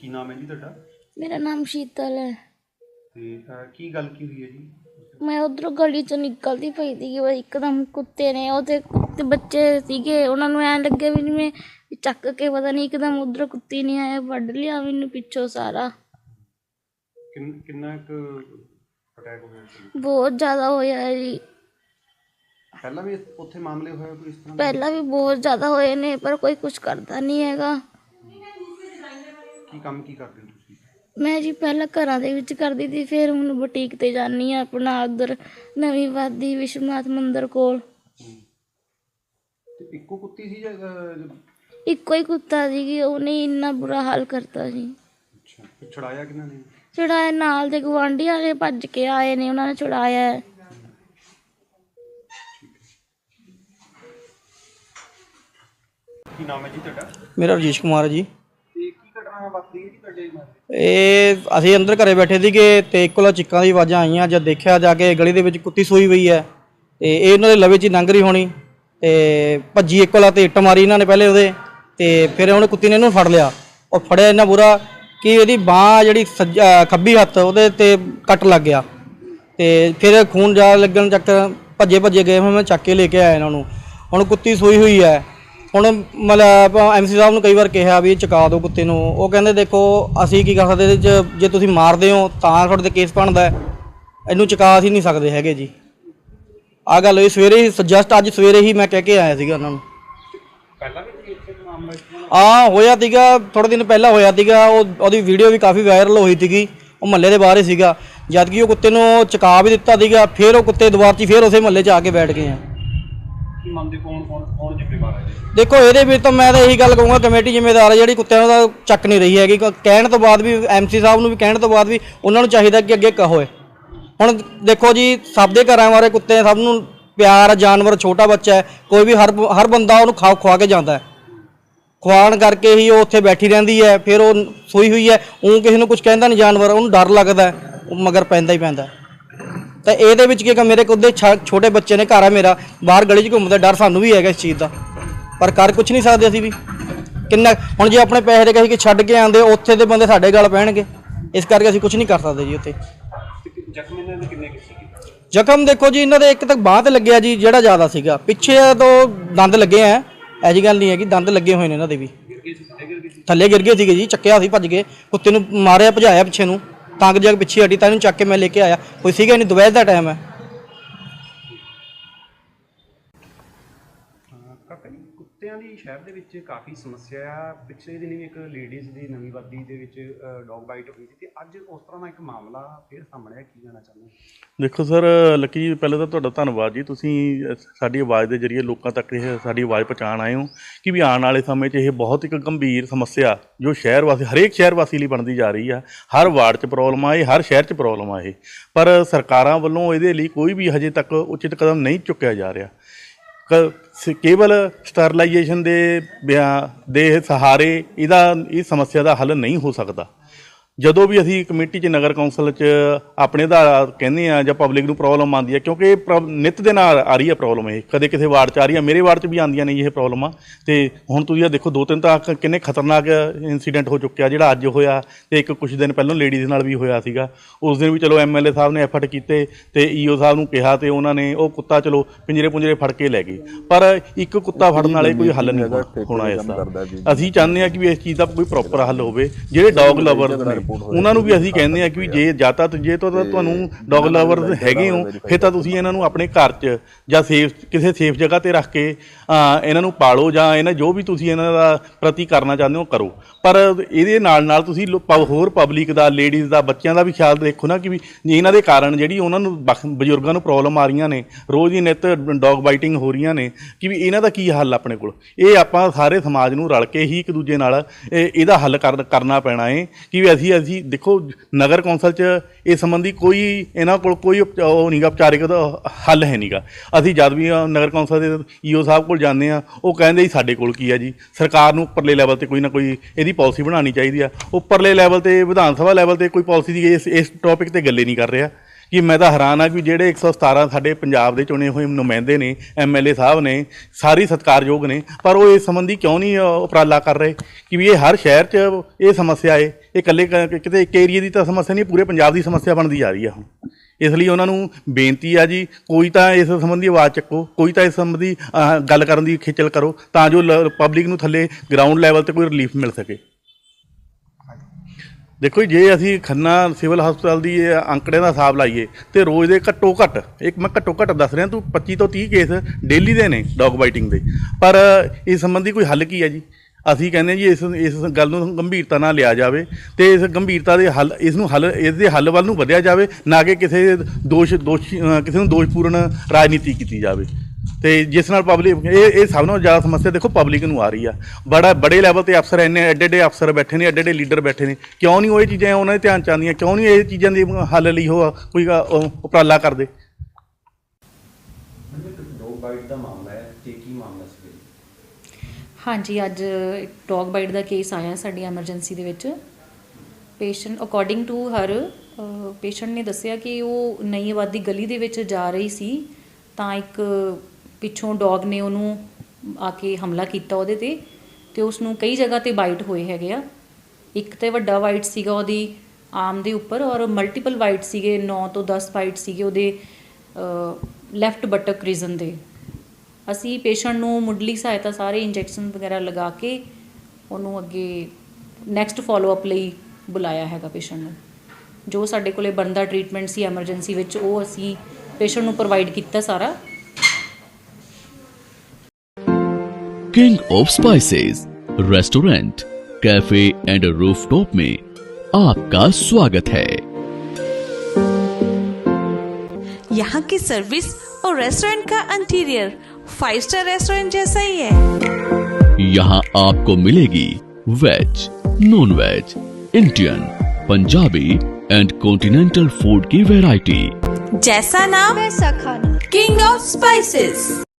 ਕੀ ਨਾਮ ਹੈ ਜੀ ਤੁਹਾਡਾ ਮੇਰਾ ਨਾਮ ਸ਼ੀਤਲ ਹੈ ਤੇ ਅਹ, ਕੀ ਗੱਲ ਕੀ ਹੋਈ ਹੈ ਜੀ ਮੈਂ ਉਧਰੋਂ ਗਲੀ ਚੋਂ ਨਿਕਲਦੀ ਪਈ ਸੀ ਉਹ ਇੱਕਦਮ ਕੁੱਤੇ ਨੇ ਉਹਦੇ ਕੁੱਤੇ ਬੱਚੇ ਸੀਗੇ ਉਹਨਾਂ ਨੂੰ ਐਂ ਲੱਗੇ ਵੀ ਜਿਵੇਂ ਵੀ ਚੱਕ ਕੇ ਪਤਾ ਨਹੀਂ ਇੱਕਦਮ ਉਧਰੋਂ ਕੁੱਤੀ ਨਹੀਂ ਆਇਆ ਵੱਢ ਲਿਆ ਮੈਨੂੰ ਪਿੱਛੋਂ ਸਾਰਾ ਕਿੰਨ ਕਿੰਨਾ ਕੁ ਅਟੈਕ ਹੋਇਆ ਸੀ ਬਹੁਤ ਜ਼ਿਆਦਾ ਹੋਇਆ ਹੈ ਜੀ ਪਹਿਲਾਂ ਵੀ ਉੱਥੇ ਮਾਮਲੇ ਹੋਏ ਕੋਈ ਇਸ ਤਰ੍ਹਾਂ ਦੇ? ਪਹਿਲਾਂ ਵੀ ਬਹੁਤ ਜ਼ਿਆਦਾ ਹੋਏ ਨੇ ਪਰ ਕੋਈ ਕੁਝ ਕਰਦਾ ਨਹੀਂ ਹੈਗਾ ਕੀ ਕੰਮ ਕੀ ਕਰਦੇ ਹੋ ਤੁਸੀਂ? ਮੈਂ ਜੀ ਪਹਿਲਾਂ ਘਰਾਂ ਦੇ ਵਿੱਚ ਕਰਦੀ ਸੀ ਫਿਰ ਹੁਣ ਬੁਟੀਕ ਤੇ ਜਾਂਦੀ ਆ ਆਪਣਾ ਉਧਰ ਨਵੀਂ ਵਾਦੀ ਵਿਸ਼ਵਨਾਥ ਮੰਦਿਰ ਕੋਲ। ਤੇ ਇੱਕੋ ਕੁੱਤੀ ਸੀ ਜਾਂ ਅਹ, ਇੱਕੋ ਹੀ ਕੁੱਤਾ ਸੀਗੀ ਉਹਨੇ ਇੰਨਾ ਬੁਰਾ ਹਾਲ ਕਰਤਾ ਸੀ। ਅੱਛਾ ਫਿਰ ਕਿਹਨਾਂ ਨੇ? ਛੁਡਾਇਆ ਨਾਲ ਦੇ ਗਵਾਂਢੀ ਵਾਲੇ ਭੱਜ ਕੇ ਆਏ ਨੇ ਉਹਨਾਂ ਨੇ ਛੁਡਾਇਆ। ਹੈ। ਕੀ ਨਾਮ ਹੈ ਜੀ ਤੁਹਾਡਾ? ਮੇਰਾ ਰਜੀਸ਼ ਕੁਮਾਰ ਹੈ ਜੀ। ਕੀ ਵਾਪਰੀ ਜੀ ਤੁਹਾਡੇ ਨਾਲ? ਇਹ ਅਸੀਂ ਅੰਦਰ ਘਰੇ ਬੈਠੇ ਸੀਗੇ ਤੇ ਇੱਕੋ ਚਿੱਕਾਂ ਦੀ ਆਵਾਜ਼ਾਂ ਆਈਆਂ ਜਦ ਦੇਖਿਆ ਜਾ ਕੇ ਗਲੀ ਦੇ ਵਿੱਚ ਕੁੱਤੀ ਸੋਈ ਹੋਈ ਹੈ ਤੇ ਇਹ ਇਹਨਾਂ ਦੇ ਲਵੇ 'ਚ ਹੀ ਲੰਘ ਰਹੀ ਹੋਣੀ ਤੇ ਭੱਜੀ ਇੱਕੋ ਤੇ ਇੱਟ ਮਾਰੀ ਇਹਨਾਂ ਨੇ ਪਹਿਲੇ ਉਹਦੇ ਤੇ ਫਿਰ ਉਹਨੇ ਕੁੱਤੀ ਨੇ ਇਹਨੂੰ ਫੜ ਲਿਆ। ਉਹ ਫੜਿਆ ਇੰਨਾ ਬੁਰਾ ਕਿ ਇਹਦੀ ਬਾਹ ਜਿਹੜੀ ਸੱਜਾ ਖੱਬੀ ਹੱਥ ਉਹਦੇ ਤੇ ਕੱਟ ਲੱਗ ਗਿਆ। ਤੇ ਫਿਰ ਖੂਨ ਜਾ ਲੱਗਣ ਚੱਕਰ ਭੱਜੇ ਭੱਜੇ ਗਏ ਫਿਰ ਮੈਂ ਚੱਕ ਕੇ ਲੈ ਕੇ ਆਇਆ ਇਹਨਾਂ ਨੂੰ। ਹੁਣ ਕੁੱਤੀ ਸੋਈ ਹੋਈ ਹੈ। ਹੁਣ ਮਤਲਬ ਐਮਸੀ ਸਾਹਿਬ ਨੂੰ ਕਈ ਵਾਰ ਕਿਹਾ ਵੀ ਇਹ ਚੁਕਾ ਦਿਓ ਕੁੱਤੇ ਨੂੰ। ਉਹ ਕਹਿੰਦੇ ਦੇਖੋ ਅਸੀਂ ਕੀ ਕਰ ਸਕਦੇ ਇਹਦੇ 'ਚ? ਜੇ ਤੁਸੀਂ ਮਾਰਦੇ ਹੋ ਤਾਂ ਤੁਹਾਡੇ ਤੇ ਕੇਸ ਬਣਦਾ ਹੈ। ਇਹਨੂੰ ਚੁਕਾ ਅਸੀਂ ਨਹੀਂ ਸਕਦੇ ਹੈਗੇ ਜੀ। ਆ ਗੱਲ ਹੋਈ ਸਵੇਰੇ ਹੀ ਜਸਟ ਅੱਜ ਸਵੇਰੇ ਹੀ ਮੈਂ ਕਹਿ ਕੇ ਆਇਆ ਸੀਗਾ ਉਹਨਾਂ ਨੂੰ। ਪਹਿਲਾਂ ਵੀ ਕੋਈ ਇੱਥੇ ਮਾਮਲਾ ਇਸ ਤਰ੍ਹਾਂ ਆ ਹੋਇਆ ਸੀਗਾ ਥੋੜੇ ਦਿਨ ਪਹਿਲਾਂ ਹੋਇਆ ਸੀਗਾ। ਉਹ ਉਹਦੀ ਵੀਡੀਓ ਵੀ ਕਾਫੀ ਵਾਇਰਲ ਹੋਈ ਸੀਗੀ। ਉਹ ਮਹੱਲੇ ਦੇ ਬਾਹਰ ਹੀ ਸੀਗਾ। ਜਦ ਕਿ ਉਹ ਕੁੱਤੇ ਨੂੰ ਚੁਕਾ ਵੀ ਦਿੱਤਾ ਸੀਗਾ ਫਿਰ ਉਹ ਕੁੱਤੇ ਦੁਬਾਰਾ 'ਚ ਹੀ ਫਿਰ ਉਸੇ ਮਹੱਲੇ 'ਚ ਆ ਕੇ ਬੈਠ ਗਏ ਆ। ਕੀ ਮੰਨਦੇ ਕੌਣ ਕੌਣ ਕੌਣ ਜ਼ਿੰਮੇਵਾਰ ਹੈ ਜੀ? ਦੇਖੋ ਇਹਦੇ ਵਿੱਚ ਤਾਂ ਮੈਂ ਤਾਂ ਇਹੀ ਗੱਲ ਕਹੂੰਗਾ ਕਮੇਟੀ ਜ਼ਿੰਮੇਦਾਰ ਹੈ ਜਿਹੜੀ ਕੁੱਤਿਆਂ ਦਾ ਚੱਕ ਨਹੀਂ ਰਹੀ ਹੈਗੀ। ਕ- ਕਹਿਣ ਤੋਂ ਬਾਅਦ ਵੀ ਐਮਸੀ ਸਾਹਿਬ ਨੂੰ ਵੀ ਕਹਿਣ ਤੋਂ ਬਾਅਦ ਵੀ ਉਹਨਾਂ ਨੂੰ ਚਾਹੀਦਾ ਕਿ ਅੱਗੇ ਕਹੋ ਕਹੋਏ ਹੁਣ ਦੇਖੋ ਜੀ ਸਭ ਦੇ ਘਰਾਂ ਬਾਰੇ ਕੁੱਤੇ ਸਭ ਨੂੰ ਪਿਆਰ ਜਾਨਵਰ ਛੋਟਾ ਬੱਚਾ ਹੈ। ਕੋਈ ਵੀ ਹਰ ਹਰ ਬੰਦਾ ਉਹਨੂੰ ਖਾ ਖਵਾ ਕੇ ਜਾਂਦਾ ਹੈ। ਖਵਾਉਣ ਕਰਕੇ ਹੀ ਉਹ ਉੱਥੇ ਬੈਠੀ ਰਹਿੰਦੀ ਹੈ ਫਿਰ ਉਹ ਸੋਈ ਹੋਈ ਹੈ। ਉਹ ਕਿਸੇ ਨੂੰ ਕੁਝ ਕਹਿੰਦਾ ਨਹੀਂ ਜਾਨਵਰ ਉਹਨੂੰ ਡਰ ਲੱਗਦਾ ਹੈ, ਉਹ ਮਗਰ ਪੈਂਦਾ ਹੀ ਪੈਂਦਾ ਹੈ। ਤਾਂ ਇਹਦੇ ਵਿੱਚ ਕੀ ਕਿ ਮੇਰੇ ਕੋਲ ਦੇ ਛੋਟੇ ਬੱਚੇ ਨੇ, ਘਰ ਹੈ ਮੇਰਾ, ਬਾਹਰ ਗਲੀ 'ਚ ਘੁੰਮਦਾ ਡਰ ਸਾਨੂੰ ਵੀ ਹੈਗਾ ਇਸ ਚੀਜ਼ ਦਾ। ਪਰ ਕਰ ਕੁਝ ਨਹੀਂ ਸਕਦੇ ਅਸੀਂ ਵੀ। ਕਿੰਨਾ ਹੁਣ ਜੇ ਆਪਣੇ ਪੈਸੇ ਦੇ ਕਹੀ ਕਿ ਛੱਡ ਕੇ ਆਂਦੇ ਉੱਥੇ ਦੇ ਬੰਦੇ ਸਾਡੇ ਗਲ ਪੈਣਗੇ। ਇਸ ਕਰਕੇ ਅਸੀਂ ਕੁਝ ਨਹੀਂ ਕਰ ਸਕਦੇ ਜੀ ਉੱਥੇ। ਜ਼ਖਮ ਇਹਨਾਂ ਦੇ ਕਿੰਨੇ ਕਿਸੇ ਜ਼ਖਮ ਦੇਖੋ ਜੀ, ਇਹਨਾਂ ਦੇ ਇੱਕ ਤੱਕ ਬਾਂਹ ਤੇ ਲੱਗਿਆ ਜੀ, ਜਿਹੜਾ ਜ਼ਿਆਦਾ ਸੀਗਾ। ਪਿੱਛੇ ਤੋਂ ਦੰਦ ਲੱਗੇ ਆ। ਐਜੀ ਗੱਲ ਨਹੀਂ ਹੈ ਕਿ ਦੰਦ ਲੱਗੇ ਹੋਏ ਨੇ ਇਹਨਾਂ ਦੇ ਵੀ। ਥੱਲੇ ਗਿਰ ਗਏ ਸੀਗੇ ਜੀ, ਚੱਕਿਆ ਸੀ, ਭੱਜ ਗਏ। ਕੁੱਤੇ ਨੂੰ ਮਾਰਿਆ, ਭਜਾਇਆ ਪਿੱਛੇ ਨੂੰ। ਤਾਂ ਕਿ ਜਾ ਪਿੱਛੇ ਹਟੀ ਤਾਂ ਇਹਨੂੰ ਚੱਕ ਕੇ ਮੈਂ ਲੈ ਕੇ ਆਇਆ। ਕੋਈ ਸੀਗਾ ਨਹੀਂ, ਦੁਪਹਿਰ ਦਾ ਟਾਈਮ ਹੈ। ਕਾਕਾ ਜੀ ਕੁੱਤਿਆਂ ਦੀ ਸ਼ਹਿਰ ਦੇ ਵਿੱਚ ਕਾਫੀ ਸਮੱਸਿਆ ਆ। ਪਿਛਲੇ ਦਿਨੀ ਵੀ ਇੱਕ ਲੇਡੀਜ਼ ਦੀ ਨਵੀਂ ਵਾਦੀ ਦੇ ਵਿੱਚ ਡੌਗ ਬਾਈਟ ਹੋਈ ਸੀ ਤੇ ਅੱਜ ਉਸ ਤਰ੍ਹਾਂ ਦਾ ਇੱਕ ਮਾਮਲਾ ਫਿਰ ਸਾਹਮਣੇ ਆਇਆ ਕੀ ਜਾਣਾ ਚਾਹੁੰਦੇ ਦੇਖੋ ਸਰ, ਲੱਕੀ ਜੀ ਤਾਂ ਤੁਹਾਡਾ ਧੰਨਵਾਦ ਜੀ। ਤੁਸੀਂ ਸਾਡੀ ਆਵਾਜ਼ ਦੇ ਜ਼ਰੀਏ ਲੋਕਾਂ ਤੱਕ ਇਹ ਸਾਡੀ ਆਵਾਜ਼ ਪਹੁੰਚਾਉਣ ਆਏ ਹੋ ਕਿ ਵੀ ਆਉਣ ਵਾਲੇ ਸਮੇਂ 'ਚ ਇਹ ਬਹੁਤ ਇੱਕ ਗੰਭੀਰ ਸਮੱਸਿਆ ਜੋ ਸ਼ਹਿਰ ਵਾਸੀ, ਹਰੇਕ ਸ਼ਹਿਰ ਵਾਸੀ ਲਈ ਬਣਦੀ ਜਾ ਰਹੀ ਆ। ਹਰ ਵਾਰਡ 'ਚ ਪ੍ਰੋਬਲਮ ਆ ਇਹ, ਹਰ ਸ਼ਹਿਰ 'ਚ ਪ੍ਰੋਬਲਮ ਆ ਇਹ। ਪਰ ਸਰਕਾਰਾਂ ਵੱਲੋਂ ਇਹਦੇ ਲਈ ਕੋਈ ਵੀ ਹਜੇ ਤੱਕ ਉਚਿਤ ਕਦਮ ਨਹੀਂ ਚੁੱਕਿਆ ਜਾ ਰਿਹਾ। ਕੇਵਲ ਸਟਰਲਾਈਜੇਸ਼ਨ ਦੇ ਬਿਆ- ਦੇ ਸਹਾਰੇ ਇਹਦਾ ਇਹ ਸਮੱਸਿਆ ਦਾ ਹੱਲ ਨਹੀਂ ਹੋ ਸਕਦਾ। ਜਦੋਂ ਵੀ ਅਸੀਂ ਕਮੇਟੀ 'ਚ ਨਗਰ ਕੌਂਸਲ 'ਚ ਆਪਣੇ ਦਾ ਕਹਿੰਦੇ ਆ ਜਾਂ ਪਬਲਿਕ ਨੂੰ ਪ੍ਰੋਬਲਮ ਆਉਂਦੀ ਹੈ ਕਿਉਂਕਿ ਨਿੱਤ ਦੇ ਨਾਲ ਆ ਰਹੀ ਹੈ ਪ੍ਰੋਬਲਮ ਇਹ। ਕਦੇ ਕਿਸੇ ਵਾਰਡ 'ਚ ਆ ਰਹੀ ਹੈ ਮੇਰੇ ਵਾਰਡ 'ਚ ਵੀ ਆਉਂਦੀਆਂ ਨੇ ਇਹ ਪ੍ਰੋਬਲਮਾਂ ਤੇ ਹੁਣ ਤੁਸੀਂ ਇਹ ਦੇਖੋ ਦੋ ਤਿੰਨ ਤਾਂ ਕਿੰਨੇ ਖਤਰਨਾਕ ਇਨਸੀਡੈਂਟ ਹੋ ਚੁੱਕਿਆ ਜਿਹੜਾ ਅੱਜ ਹੋਇਆ ਤੇ ਇੱਕ ਕੁਝ ਦਿਨ ਪਹਿਲਾਂ ਲੇਡੀਜ਼ ਨਾਲ ਵੀ ਹੋਇਆ ਸੀਗਾ। ਉਸ ਦਿਨ ਵੀ ਚਲੋ ਐਮਐਲਏ ਸਾਹਿਬ ਨੇ ਐਫਰਟ ਕੀਤੇ ਤੇ ਈਓ ਸਾਹਿਬ ਨੂੰ ਕਿਹਾ ਤੇ ਉਹਨਾਂ ਨੇ ਉਹ ਕੁੱਤਾ ਚਲੋ ਪਿੰਜਰੇ ਪੁੰਜਰੇ ਫੜ ਕੇ ਲੈ ਗਏ। ਪਰ ਇੱਕ ਕੁੱਤਾ ਫੜਨ ਵਾਲੇ ਕੋਈ ਹੱਲ ਨਹੀਂ ਹੋਣਾ- ਇਸ ਦਾ। ਅਸੀਂ ਚਾਹੁੰਦੇ ਹਾਂ ਕਿ ਵੀ ਇਸ ਚੀਜ਼ ਦਾ ਕੋਈ ਪ੍ਰੋਪਰ ਹੱਲ ਹੋਵੇ ਜਿਹੜੇ ਡੌਗ ਲਵਰਸ ਨੇ। ਉਹਨਾਂ ਨੂੰ ਵੀ ਅਸੀਂ ਕਹਿੰਦੇ ਹਾਂ ਕਿ ਜੇ ਜਾਂ ਤਾਂ ਜੇ ਤਾਂ ਤੁਹਾਨੂੰ ਡੌਗ ਲਵਰਸ ਹੈਗੇ ਹੋ ਫਿਰ ਤਾਂ ਤੁਸੀਂ ਇਹਨਾਂ ਨੂੰ ਆਪਣੇ ਘਰ 'ਚ ਜਾਂ ਸੇਫ ਕਿਸੇ ਸੇਫ ਜਗ੍ਹਾ ਤੇ ਰੱਖ ਕੇ ਇਹਨਾਂ ਨੂੰ ਪਾਲੋ ਜਾਂ ਇਹਨਾਂ ਜੋ ਵੀ ਤੁਸੀਂ ਇਹਨਾਂ ਦਾ ਪ੍ਰਤੀ ਕਰਨਾ ਚਾਹੁੰਦੇ ਹੋ ਕਰੋ। ਪਰ ਇਹਦੇ ਨਾਲ ਨਾਲ ਤੁਸੀਂ ਲੋ- ਪ- ਹੋਰ ਪਬਲਿਕ ਦਾ ਲੇਡੀਜ਼ ਦਾ ਬੱਚਿਆਂ ਦਾ ਵੀ ਖਿਆਲ ਦੇਖੋ ਨਾ ਕਿ ਵੀ ਇਹਨਾਂ ਦੇ ਕਾਰਨ ਜਿਹੜੀ ਉਹਨਾਂ ਨੂੰ ਬਖ- ਬਜ਼ੁਰਗਾਂ ਨੂੰ ਪ੍ਰੋਬਲਮ ਆ ਰਹੀਆਂ ਨੇ ਰੋਜ਼ ਹੀ ਨਿੱਤ ਡੌਗ ਬਾਈਟਿੰਗ ਹੋ ਰਹੀਆਂ ਨੇ ਕਿ ਵੀ ਇਹਨਾਂ ਦਾ ਕੀ ਹੱਲ ਆਪਣੇ ਕੋਲ? ਇਹ ਆਪਾਂ ਸਾਰੇ ਸਮਾਜ ਨੂੰ ਰਲ ਕੇ ਹੀ ਇੱਕ ਦੂਜੇ ਨਾਲ ਇਹ- ਇਹਦਾ ਹੱਲ ਕਰ- ਕਰਨਾ ਪੈਣਾ ਹੈ ਕਿ ਵੀ ਅਸੀਂ ਅਸੀਂ ਦੇਖੋ ਨਗਰ ਕੌਂਸਲ 'ਚ ਇਸ ਸੰਬੰਧੀ ਕੋਈ ਇਹਨਾਂ ਕੋਲ ਕੋਈ ਉਪ- ਉਹ ਨਹੀਂਗਾ ਉਪਚਾਰਿਕ ਦਾ ਹੱਲ ਹੈ ਨਹੀਂਗਾ ਅਸੀਂ ਜਦ ਵੀ ਅ, ਨਗਰ ਕੌਂਸਲ ਦੇ ਈਓ ਸਾਹਿਬ ਕੋਲ ਜਾਂਦੇ ਆ ਉਹ ਕਹਿੰਦੇ ਜੀ ਸਾਡੇ ਕੋਲ ਕੀ ਹੈ ਜੀ? ਸਰਕਾਰ ਨੂੰ ਉੱਪਰਲੇ ਲੈਵਲ ਤੇ ਕੋਈ ਨਾ ਕੋਈ ਇਹਦੀ ਪਾਲਿਸੀ ਬਣਾਉਣੀ ਚਾਹੀਦੀ ਆ। ਉੱਪਰਲੇ ਲੈਵਲ ਤੇ, ਵਿਧਾਨ ਸਭਾ ਲੈਵਲ ਤੇ ਕੋਈ ਪਾਲਿਸੀ ਦੀ ਇਸ ਇਸ ਟੌਪਿਕ ਤੇ ਗੱਲੇ ਨਹੀਂ ਕਰ ਰਿਹਾ। ਕਿ ਮੈਂ ਤਾਂ ਹੈਰਾਨ ਆ ਕਿ ਜਿਹੜੇ 117 ਸਾਡੇ ਪੰਜਾਬ ਦੇ ਚੁਣੇ ਹੋਏ ਨੁਮਾਇੰਦੇ ਨੇ ਐਮਐਲਏ ਸਾਹਿਬ ਨੇ, ਸਾਰੀ ਸਤਿਕਾਰਯੋਗ ਨੇ, ਪਰ ਉਹ ਇਸ ਸੰਬੰਧੀ ਕਿਉਂ ਨਹੀਂ ਉਪਰਾਲਾ ਕਰ ਰਹੇ? ਕਿ ਵੀ ਇਹ ਹਰ ਸ਼ਹਿਰ 'ਚ ਇਹ ਸਮੱਸਿਆ ਏ, ਇਹ ਇਕੱਲੇ ਕ- ਕਿਤੇ ਇੱਕ ਏਰੀਆ ਦੀ ਤਾਂ ਸਮੱਸਿਆ ਨਹੀਂ, ਪੂਰੇ ਪੰਜਾਬ ਦੀ ਸਮੱਸਿਆ ਬਣਦੀ ਜਾ ਰਹੀ ਆ ਹੁਣ। ਇਸ ਲਈ ਉਹਨਾਂ ਨੂੰ ਬੇਨਤੀ ਆ ਜੀ ਕੋਈ ਤਾਂ ਇਸ ਸੰਬੰਧੀ ਆਵਾਜ਼ ਚੱਕੋ ਕੋਈ ਤਾਂ ਇਸ ਸੰਬੰਧੀ ਅਹ, ਗੱਲ ਕਰਨ ਦੀ ਖੇਚਲ ਕਰੋ ਤਾਂ ਜੋ ਪਬਲਿਕ ਨੂੰ ਥੱਲੇ ਗਰਾਊਂਡ ਲੈਵਲ ਤੇ ਕੋਈ ਰਿਲੀਫ ਮਿਲ ਸਕੇ। ਦੇਖੋ ਜੀ, ਜੇ ਅਸੀਂ ਖੰਨਾ ਸਿਵਲ ਹਸਪਤਾਲ ਦੀ ਇਹ ਅੰਕੜਿਆਂ ਦਾ ਹਿਸਾਬ ਲਾਈਏ ਤੇ ਰੋਜ਼ ਦੇ ਘੱਟੋ ਘੱਟ ਇੱਕ ਮੈਂ ਘੱਟੋ ਘੱਟ ਦੱਸ ਰਿਹਾ ਤੂੰ 25 ਤੋਂ 30 ਕੇਸ ਡੇਲੀ ਦੇ ਨੇ ਡੌਗ ਬਾਈਟਿੰਗ ਦੇ। ਪਰ ਇਸ ਸੰਬੰਧੀ ਕੋਈ ਹੱਲ ਕੀ ਹੈ ਜੀ? ਅਸੀਂ ਕਹਿੰਦੇ ਜੀ ਇਸ ਇਸ ਗੱਲ ਨੂੰ ਗੰਭੀਰਤਾ ਨਾਲ ਲਿਆ ਜਾਵੇ ਤੇ ਇਸ ਗੰਭੀਰਤਾ ਦੇ ਹੱਲ, ਇਸ ਨੂੰ ਹੱਲ, ਇਸ ਦੇ ਹੱਲ ਵੱਲ ਨੂੰ ਵਧਿਆ ਜਾਵੇ, ਨਾ ਕਿ ਕਿਸੇ ਦੋਸ਼, ਦੋਸ਼ੀ ਕਿਸੇ ਨੂੰ ਦੋਸ਼ਪੂਰਨ ਰਾਜਨੀਤੀ ਕੀਤੀ ਜਾਵੇ। ਤੇ ਜਿਸ ਨਾਲ ਪਬਲਿਕ ਇਹ ਇਹ ਸਭ ਨਾਲੋਂ ਜ਼ਿਆਦਾ ਸਮੱਸਿਆ ਦੇਖੋ ਪਬਲਿਕ ਨੂੰ ਆ ਰਹੀ ਆ। ਬੜਾ, ਬੜੇ ਲੈਵਲ ਤੇ ਅਫਸਰ ਇੰਨੇ ਐਡੇ ਐਡੇ ਅਫਸਰ ਬੈਠੇ ਨੇ ਐਡੇ ਐਡੇ ਲੀਡਰ ਬੈਠੇ ਨੇ। ਕਿਉਂ ਨਹੀਂ ਉਹ ਇਹ ਚੀਜ਼ਾਂ ਉਹਨਾਂ ਦੇ ਧਿਆਨ ਚ ਆਉਂਦੀਆਂ? ਕਿਉਂ ਨਹੀਂ ਇਹ ਚੀਜ਼ਾਂ ਦੇ ਹੱਲ ਲਈ ਉਹ ਕੋਈ ਉਪਰਾਲਾ ਕਰਦੇ? ਡੌਗ ਬਾਈਟ ਦਾ ਮਾਮਲਾ ਹਾਂਜੀ, ਅੱਜ ਡੌਗ ਬਾਈਟ ਦਾ ਕੇਸ ਆਇਆ ਸਾਡੀ ਐਮਰਜੈਂਸੀ ਦੇ ਵਿੱਚ। ਪੇਸ਼ੈਂਟ ਅਕੋਰਡਿੰਗ ਟੂ ਹਰ ਪੇਸ਼ੈਂਟ ਨੇ ਦੱਸਿਆ ਕਿ ਉਹ ਨਈ ਆਬਾਦੀ ਗਲੀ ਦੇ ਵਿੱਚ ਜਾ ਰਹੀ ਸੀ, ਤਾਂ ਇੱਕ ਪਿੱਛੋਂ ਡੌਗ ਨੇ ਉਹਨੂੰ ਆ ਕੇ ਹਮਲਾ ਕੀਤਾ ਉਹਦੇ ਤੇ ਤੇ ਉਸ ਨੂੰ ਕਈ ਜਗ੍ਹਾ ਤੇ ਬਾਈਟ ਹੋਏ ਹੈਗੇ ਆ। ਇੱਕ ਤੇ ਵੱਡਾ ਵਾਈਟ ਸੀਗਾ ਉਹਦੀ ਆਮ ਦੇ ਉੱਪਰ ਔਰ ਮਲਟੀਪਲ ਵਾਈਟ ਸੀਗੇ 9 ਤੋਂ 10 ਬਾਈਟ ਸੀਗੇ ਉਹਦੇ ਲੈਫਟ ਬਟਕ ਰੀਜਨ ਦੇ। ਅਸੀਂ ਪੇਸ਼ੈਂਟ ਨੂੰ ਮੁੱਢਲੀ ਸਹਾਇਤਾ ਸਾਰੇ ਇੰਜੈਕਸ਼ਨ ਵਗੈਰਾ ਲਗਾ ਕੇ ਉਹਨੂੰ ਅੱਗੇ ਨੈਕਸਟ ਫਾਲੋ ਅਪ ਲਈ ਬੁਲਾਇਆ ਹੈਗਾ ਪੇਸ਼ੈਂਟ ਨੂੰ ਜੋ ਸਾਡੇ ਕੋਲੇ ਬਣਦਾ ਟ੍ਰੀਟਮੈਂਟ ਸੀ ਐਮਰਜੈਂਸੀ ਵਿੱਚ ਉਹ ਅਸੀਂ ਪੇਸ਼ੈਂਟ ਨੂੰ ਪ੍ਰੋਵਾਈਡ ਕੀਤਾ ਸਾਰਾ king of spices restaurant cafe and rooftop में आपका स्वागत है यहाँ की सर्विस और रेस्टोरेंट का इंटीरियर फाइव स्टार रेस्टोरेंट जैसा ही है। यहाँ आपको मिलेगी veg non veg Indian Punjabi and continental food की वेराइटी जैसा नाम वैसा खाना। King of spices